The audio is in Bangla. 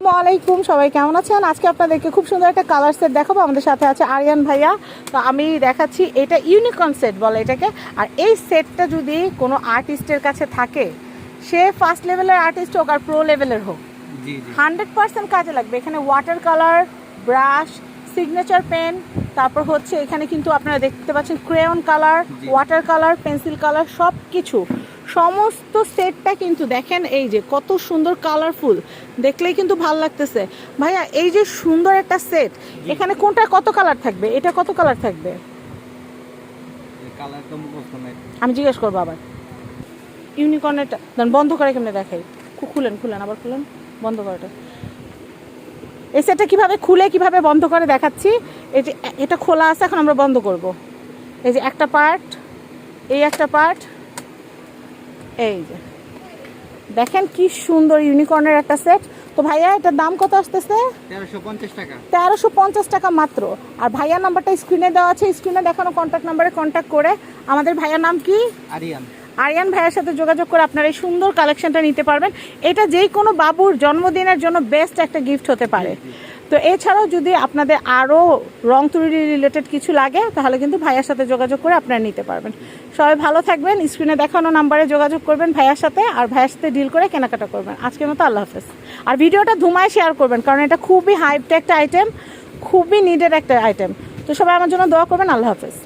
আসসালামাইকুম সবাই কেমন আছেন? আজকে আপনাদেরকে খুব সুন্দর একটা কালার সেট দেখাবো। আমাদের সাথে আছে আরিয়ান ভাইয়া। তো আমি দেখাচ্ছি এটা ইউনিকর্ন সেট বলে এটাকে। আর এই সেটটা যদি কোনো আর্টিস্টের কাছে থাকে সে ফার্স্ট লেভেলের আর্টিস্ট হোক আর প্রো লেভেলের হোক হান্ড্রেড পার্সেন্ট কাজে লাগবে। এখানে water colour brush signature pen তারপর হচ্ছে এখানে কিন্তু আপনারা দেখতে পাচ্ছেন crayon colour water colour pencil colour সব কিছু সমস্ত সেটটা কিন্তু দেখেন এই যে কত সুন্দর কালারফুল দেখলেই কিন্তু ভালো লাগতেছে। ভাইয়া এই যে সুন্দর একটা সেট এখানে কোনটা কত কালার থাকবে? এটা কত কালার থাকবে? আমি জিজ্ঞেস করব আবার। ইউনিকর্নেরটা বন্ধ করে কেমনে দেখাই? খুলেন খুলেন আবার খুলেন বন্ধ করাটা। এই সেটটা কীভাবে খুলে কীভাবে বন্ধ করে দেখাচ্ছি? এই যে এটা খোলা আছে এখন আমরা বন্ধ করব। এই যে একটা পার্ট এই একটা পার্ট এই যে। দেখেন কি সুন্দর ইউনিকর্নের একটা সেট তো ভাইয়া এটার দাম কত আসতেছে? তেরোশো পঞ্চাশ টাকা। মাত্র। আর ভাইয়া নাম্বারটা স্ক্রিনে দেওয়া আছে। স্ক্রিনে দেখানো কন্ট্যাক্ট নাম্বারে কন্ট্যাক্ট করে। আমাদের ভাইয়ার নাম কি? আরিয়ান। আরিয়ান ভাইয়ের সাথে যোগাযোগ করে আপনারা এই সুন্দর কালেকশনটা নিতে পারবেন। এটা যেই কোনো বাবুর জন্মদিনের জন্য বেস্ট একটা গিফট হতে পারে। তো এছাড়াও যদি আপনাদের আরও রং তুলি রিলেটেড কিছু লাগে, তাহলে কিন্তু ভাইয়ার সাথে যোগাযোগ করে আপনারা নিতে পারবেন। সবাই ভালো থাকবেন স্ক্রিনে দেখানো নাম্বারে যোগাযোগ করবেন ভাইয়ার সাথে আর ভাইয়ার সাথে ডিল করে কেনাকাটা করবেন। আজকের মতো আল্লাহ হাফেজ। আর ভিডিওটা ধুমায় শেয়ার করবেন, কারণ এটা খুবই হাইপড একটা আইটেম খুবই নিডেড একটা আইটেম তো সবাই আমার জন্য দোয়া করবেন, আল্লাহ হাফেজ।